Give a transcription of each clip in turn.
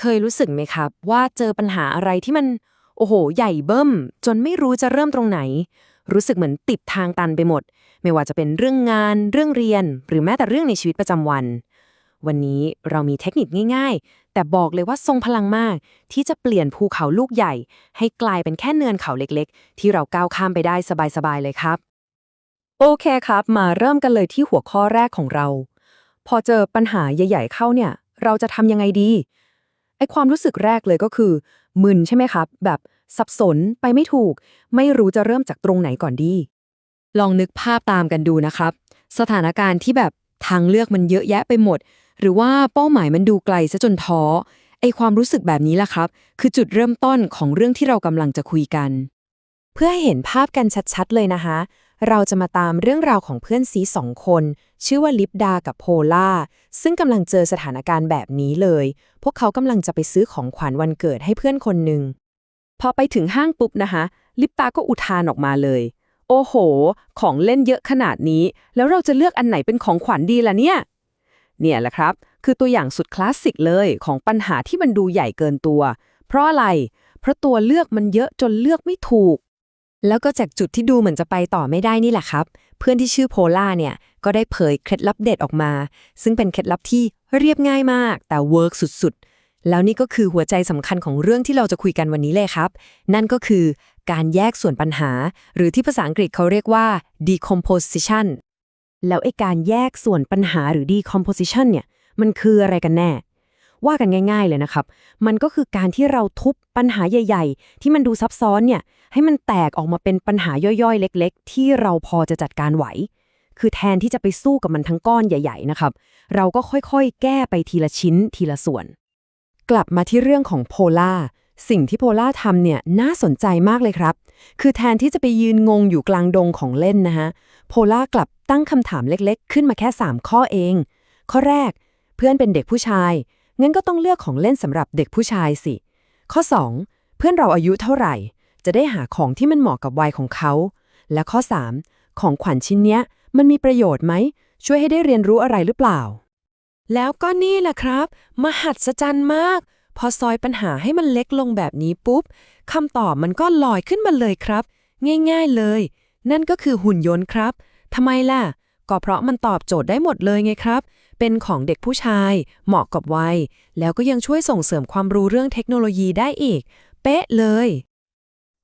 เคยรู้สึกไหมครับ ว่าเจอปัญหาอะไรที่มัน โอ้โห ใหญ่เบิ้ม จนไม่รู้จะเริ่มตรงไหน รู้สึกเหมือนติดทางตันไปหมด ไม่ว่าจะเป็นเรื่องงาน เรื่องเรียน หรือแม้แต่เรื่องในชีวิตประจำวัน วันนี้เรามีเทคนิคง่ายๆ แต่บอกเลยว่าทรงพลังมาก ที่จะเปลี่ยนภูเขาลูกใหญ่ ให้กลายเป็นแค่เนินเขาเล็กๆ ที่เราก้าวข้ามไปได้สบายๆเลยครับ โอเคครับ มาเริ่มกันเลยที่หัวข้อแรกของเรา พอเจอปัญหาใหญ่ ๆ เข้าเนี่ย เราจะทำยังไงดี ไอความรู้สึกแรกเลยก็คือ มึนใช่ไหมครับ แบบสับสนไปไม่ถูก ไม่รู้จะเริ่มจากตรงไหนก่อนดี ลองนึกภาพตามกันดูนะครับ สถานการณ์ที่แบบทางเลือกมันเยอะแยะไปหมด หรือว่าเป้าหมายมันดูไกลซะจนท้อไอความรู้สึกแบบนี้ล่ะครับ คือจุดเริ่มต้นของเรื่องที่เรากำลังจะคุยกัน เพื่อให้เห็นภาพกันชัดๆเลยนะคะ เราจะมาตามเรื่องราวของเพื่อนซีสองคน ชื่อว่าลิปดากับโพล่า ซึ่งกำลังเจอสถานการณ์แบบนี้เลย พวกเขากำลังจะไปซื้อของขวัญวันเกิดให้เพื่อนคนหนึ่ง พอไปถึงห้างปุ๊บนะคะ ลิปตาก็อุทานออกมาเลย โอ้โห ของเล่นเยอะขนาดนี้ แล้วเราจะเลือกอันไหนเป็นของขวัญดีล่ะเนี่ย เนี่ยแหละครับ คือตัวอย่างสุดคลาสสิกเลยของปัญหาที่มันดูใหญ่เกินตัว เพราะอะไร เพราะตัวเลือกมันเยอะจนเลือกไม่ถูก แล้วก็จากจุดที่ดูเหมือนจะไปต่อไม่ได้นี่แหละครับ เพื่อนที่ชื่อโพล่าเนี่ย ก็ได้เผยเคล็ดลับเด็ดออกมา ซึ่งเป็นเคล็ดลับที่เรียบง่ายมาก แต่เวิร์กสุดๆ แล้วนี่ก็คือหัวใจสำคัญของเรื่องที่เราจะคุยกันวันนี้เลยครับ นั่นก็คือการแยกส่วนปัญหา หรือที่ภาษาอังกฤษเขาเรียกว่า decomposition แล้วไอ้การแยกส่วนปัญหาหรือ decomposition เนี่ย มันคืออะไรกันแน่ ว่ากันง่าย ๆ เลยนะครับ มันก็คือการที่เราทุบปัญหาใหญ่ ๆ ที่มันดูซับซ้อนเนี่ย ให้มันแตกออกมาเป็นปัญหาย่อยๆ เล็ก ๆ ที่เราพอจะจัดการไหว คือแทนที่จะไปสู้กับมันทั้งก้อนใหญ่ ๆ นะครับ เราก็ค่อยๆ แก้ไปทีละชิ้นทีละส่วน กลับมาที่เรื่องของโพล่าสิ่งที่โพล่าทำเนี่ยน่าสนใจมากเลยครับ คือแทนที่จะไปยืนงงอยู่กลางดงของเล่นนะฮะ โพล่ากลับตั้งคำถามเล็กๆ ขึ้นมาแค่ 3 ข้อเอง ข้อแรก เพื่อนเป็นเด็กผู้ชาย งั้นก็ต้องเลือกของเล่นสำหรับเด็กผู้ชายสิ ข้อ 2 เพื่อนเราอายุเท่าไหร่ จะได้หาของที่มันเหมาะกับวัยของเขา และข้อ 3 ของขวัญชิ้นเนี้ย มันมีประโยชน์ไหม ช่วยให้ได้เรียนรู้อะไรหรือเปล่า แล้วก็นี่แหละครับ มหัศจรรย์มาก พอซอยปัญหาให้มันเล็กลงแบบนี้ปุ๊บคำตอบมันก็ลอยขึ้นมาเลยครับ ง่าย ๆเลย นั่นก็คือหุ่นยนต์ครับทำไมล่ะก็เพราะมันตอบโจทย์ได้หมดเลยไงครับ เป็นของเด็กผู้ชาย เหมาะกับวัย แล้วก็ยังช่วยส่งเสริมความรู้เรื่องเทคโนโลยีได้อีก เป๊ะเลย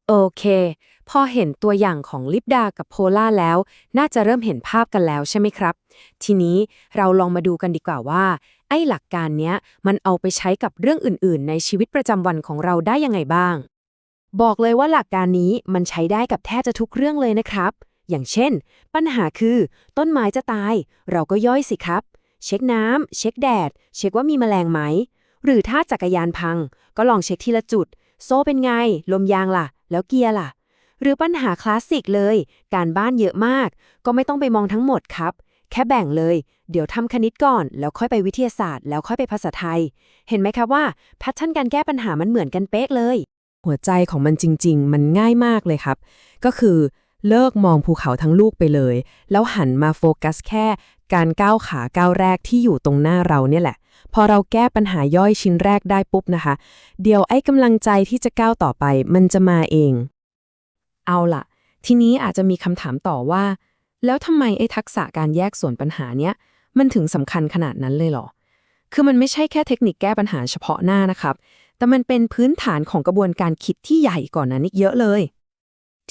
โอเค พอเห็นตัวอย่างของลิปดากับโพล่าแล้ว น่าจะเริ่มเห็นภาพกันแล้วใช่ไหมครับ ทีนี้เราลองมาดูกันดีกว่าว่า ไอ้หลักการเนี้ย มันเอาไปใช้กับเรื่องอื่น ๆ ในชีวิตประจำวันของเราได้ยังไงบ้าง บอกเลยว่าหลักการนี้มันใช้ได้กับแทบจะทุกเรื่องเลยนะครับอย่างเช่น ปัญหาคือ ต้นไม้จะตาย เราก็ย่อยสิครับ เช็คน้ำ เช็คแดด เช็คว่ามีแมลงไหม หรือถ้าจักรยานพัง ก็ลองเช็คทีละจุด โซ่เป็นไง ลมยางล่ะ แล้วเกียร์ล่ะ หรือปัญหาคลาสสิกเลย การบ้านเยอะมาก ก็ไม่ต้องไปมองทั้งหมดครับ แค่แบ่งเลย เดี๋ยวทำคณิตก่อน แล้วค่อยไปวิทยาศาสตร์ แล้วค่อยไปภาษาไทย เห็นไหมครับว่าแพทเทิร์นการแก้ปัญหามันเหมือนกันเป๊ะเลย หัวใจของมันจริง ๆ มันง่ายมากเลยครับ ก็คือ เลิกมองภูเขาทั้งลูกไปเลย แล้วหันมาโฟกัสแค่การก้าวขาก้าวแรกที่อยู่ตรงหน้าเราเนี่ยแหละ พอเราแก้ปัญหาย่อยชิ้นแรกได้ปุ๊บนะคะ เดี๋ยวไอ้กำลังใจที่จะก้าวต่อไปมันจะมาเอง เอาล่ะ ทีนี้อาจจะมีคำถามต่อว่า แล้วทำไมไอ้ทักษะการแยกส่วนปัญหาเนี้ยมันถึงสำคัญขนาดนั้นเลยเหรอ คือมันไม่ใช่แค่เทคนิคแก้ปัญหาเฉพาะหน้านะครับ แต่มันเป็นพื้นฐานของกระบวนการคิดที่ใหญ่ก่อนนั้นอีกเยอะเลย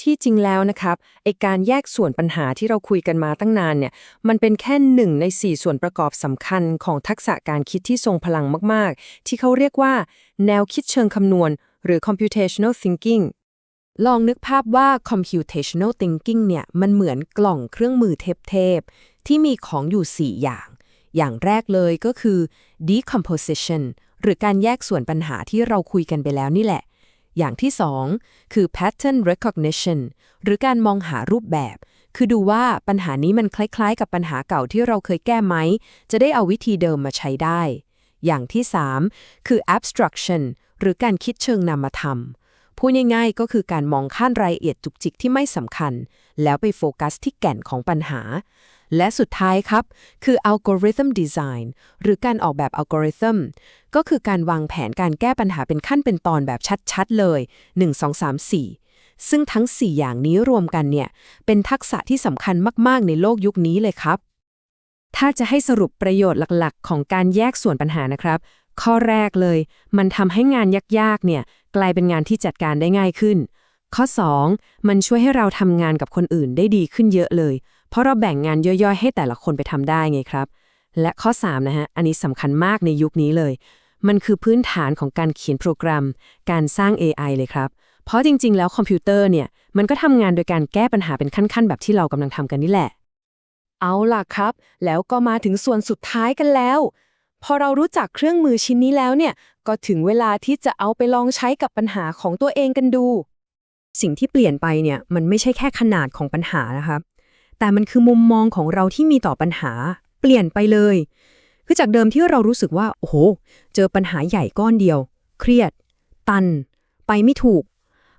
ที่จริงแล้วนะครับไอการแยกส่วนปัญหาที่เราคุยกันมาตั้งนานเนี่ยมันเป็นแค่หนึ่งใน 4 ส่วนประกอบสำคัญของทักษะการคิดที่ทรงพลังมาก ๆ ที่เขาเรียกว่า แนวคิดเชิงคำนวณ หรือ computational thinking ลองนึกภาพว่า computational thinking เนี่ยมันเหมือนกล่องเครื่องมือเทพๆที่มีของอยู่ 4 อย่าง อย่างแรกเลยก็คือ decomposition หรือการแยกส่วนปัญหาที่เราคุยกันไปแล้วนี่แหละ อย่างที่ 2 คือ pattern recognition หรือการมองหารูปแบบ คือดูว่าปัญหานี้มันคล้ายๆ กับปัญหาเก่าที่เราเคยแก้ไหม จะได้เอาวิธีเดิมมาใช้ได้ อย่างที่ 3 คือ abstraction หรือการคิดเชิงนามธรรม พูดง่ายๆ ก็คือการมองข้ามรายละเอียดจุกจิกที่ไม่สำคัญ แล้วไปโฟกัสที่แก่นของปัญหา และสุดท้ายครับ คือ algorithm design หรือการออกแบบ algorithm ก็คือการวางแผนการแก้ปัญหาเป็นขั้นเป็นตอนแบบชัดๆ เลย 1 2 3 4 ซึ่งทั้ง 4 อย่างนี้รวมกันเนี่ย เป็นทักษะที่สำคัญมากๆ ในโลกยุคนี้เลยครับ ถ้าจะให้สรุปประโยชน์หลักๆ ของการแยกส่วนปัญหานะครับ ข้อแรกเลย มันทำให้งานยากๆ เนี่ย กลายเป็นงานที่จัดการได้ง่ายขึ้น ข้อ 2 มันช่วยให้เราทำงานกับคนอื่นได้ดีขึ้นเยอะเลย เพราะเราแบ่งงานย่อยๆ ให้แต่ละคนไปทำได้ไงครับ และข้อ 3 นะฮะ อันนี้สำคัญมากในยุคนี้เลย มันคือพื้นฐานของการเขียนโปรแกรม การสร้าง AI เลยครับ เพราะจริงๆ แล้วคอมพิวเตอร์เนี่ย มันก็ทำงานโดยการแก้ปัญหาเป็นขั้นๆ แบบที่เรากำลังทำกันนี่แหละ เอาล่ะครับ แล้วก็มาถึงส่วนสุดท้ายกันแล้ว พอเรารู้จักเครื่องมือชิ้นนี้แล้วเนี่ย ก็ถึงเวลาที่จะเอาไปลองใช้กับปัญหาของตัวเองกันดู สิ่งที่เปลี่ยนไปเนี่ยมันไม่ใช่แค่ขนาดของปัญหานะครับแต่มันคือมุมมองของเราที่มีต่อปัญหา เปลี่ยนไปเลย คือจากเดิมที่เรารู้สึกว่าโอ้โห เจอปัญหาใหญ่ก้อนเดียว เครียด ตัน ไปไม่ถูก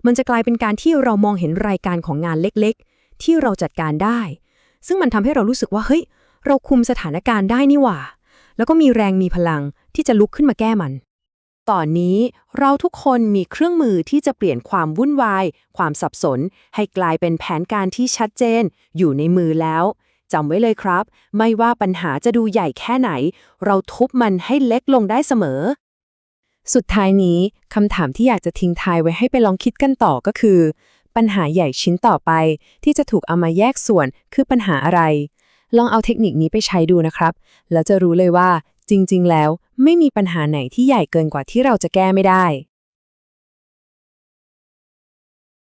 มันจะกลายเป็นการที่เรามองเห็นรายการของงานเล็กๆ ที่เราจัดการได้ ซึ่งมันทำให้เรารู้สึกว่าเฮ้ย เราคุมสถานการณ์ได้นี่หว่า แล้วก็มีแรงมีพลังที่จะลุกขึ้นมาแก้มัน ตอนนี้เราทุกคนมีเครื่องมือที่จะเปลี่ยนความวุ่นวาย ความสับสน ให้กลายเป็นแผนการที่ชัดเจน อยู่ในมือแล้วจำไว้เลยครับ ไม่ว่าปัญหาจะดูใหญ่แค่ไหน เราทุบมันให้เล็กลงได้เสมอ สุดท้ายนี้คำถามที่อยากจะทิ้งท้ายไว้ให้ไปลองคิดกันต่อก็คือ ปัญหาใหญ่ชิ้นต่อไป ที่จะถูกเอามาแยกส่วนคือปัญหาอะไร ลองเอาเทคนิคนี้ไปใช้ดูนะครับ แล้วจะรู้เลยว่า จริง ๆ แล้ว ไม่มีปัญหาไหนที่ใหญ่เกินกว่าที่เราจะแก้ไม่ได้